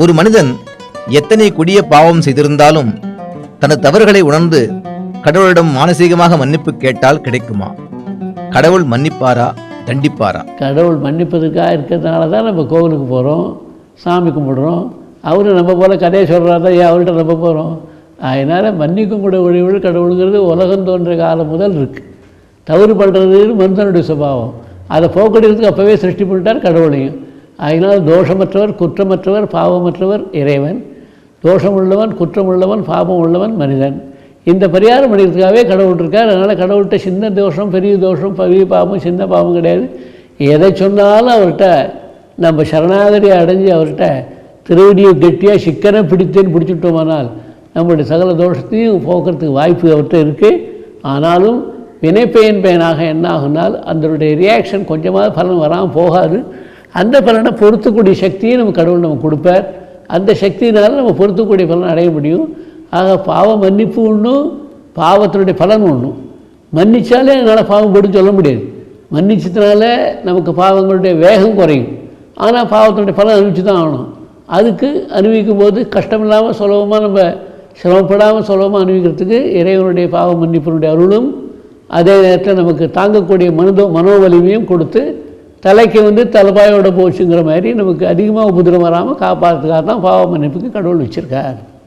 ஒரு மனிதன் எத்தனை கொடிய பாவம் செய்திருந்தாலும் தனது தவறுகளை உணர்ந்து கடவுளிடம் மானசீகமாக மன்னிப்பு கேட்டால் கிடைக்குமா? கடவுள் மன்னிப்பாரா? தண்டிப்பாரா? கடவுள் மன்னிப்பதற்காக இருக்கிறதுனால தான் நம்ம கோவிலுக்கு போகிறோம் சாமி கும்பிடுறோம். அவரு நம்ம போல் கதையை சொல்கிறாரு ஏன் அவர்கிட்ட நம்ம போகிறோம் அதனால் மன்னிக்கும் கூட ஒழிவுகள் கடவுளுங்கிறது உலகம் தோன்ற காலம் முதல் இருக்குது தவறு பண்ணுறதுன்னு மனுஷனுடைய சுபாவம். அதை போக்கடிக்கிறதுக்கு அப்போவே சிருஷ்டி பண்ணிட்டார் கடவுளையும். அதனால் தோஷமற்றவர் குற்றமற்றவர் பாவமற்றவர் இறைவன். தோஷம் உள்ளவன் குற்றம் உள்ளவன் பாவம் உள்ளவன் மனிதன். இந்த பரிகாரம் பண்ணிக்கிறதுக்காகவே கடவுள் இருக்கார். அதனால் கடவுள்கிட்ட சின்ன தோஷம் பெரிய தோஷம் பெரிய பாவம் சின்ன பாவம் கிடையாது. எதை சொன்னாலும் அவர்கிட்ட நம்ம சரணாகதியை அடைஞ்சு அவர்கிட்ட திருவடியை கெட்டியாக சிக்கனை பிடித்தேன்னு பிடிச்சிட்டோமானால் நம்மளுடைய சகல தோஷத்தையும் போக்குறதுக்கு வாய்ப்பு அவர்கிட்ட இருக்குது ஆனாலும் வினைப்பயன் பயனாக என்ன ஆகுனால் அதனுடைய ரியாக்ஷன் கொஞ்சமாவது பலன் வராமல் போகாது. அந்த பலனை பொறுத்தக்கூடிய சக்தியை நம்ம கடவுள் நம்ம கொடுப்பார். அந்த சக்தியினால நம்ம பொருத்தக்கூடிய பலன் அடைய முடியும். ஆக பாவ மன்னிப்பு ஒன்றும் பாவத்தினுடைய பலன் ஒன்றும் மன்னிச்சாலே என்னால் பாவம் போட்டு சொல்ல முடியாது. மன்னிச்சதுனால நமக்கு பாவங்களுடைய வேகம் குறையும். ஆனால் பாவத்தினுடைய பலன் அனுபவிச்சு தான் ஆகணும். அதுக்கு அனுபவிக்கும் போது கஷ்டமில்லாமல் சுலபமாக நம்ம சிரமப்படாமல் சுலபமாக அனுபவிக்கிறதுக்கு இறைவனுடைய பாவ மன்னிப்பினுடைய அருளும் அதே நேரத்தில் நமக்கு தாங்கக்கூடிய மனதோ மனோ வலிமையும் கொடுத்து தலைக்கு வந்து தலைப்பாயோட போச்சுங்கிற மாதிரி நமக்கு அதிகமாக உபதிரம் வராமல் காப்பாற்றுறதுக்காக தான் பாவ மன்னிப்புக்கு கடவுள் வச்சுருக்கார்.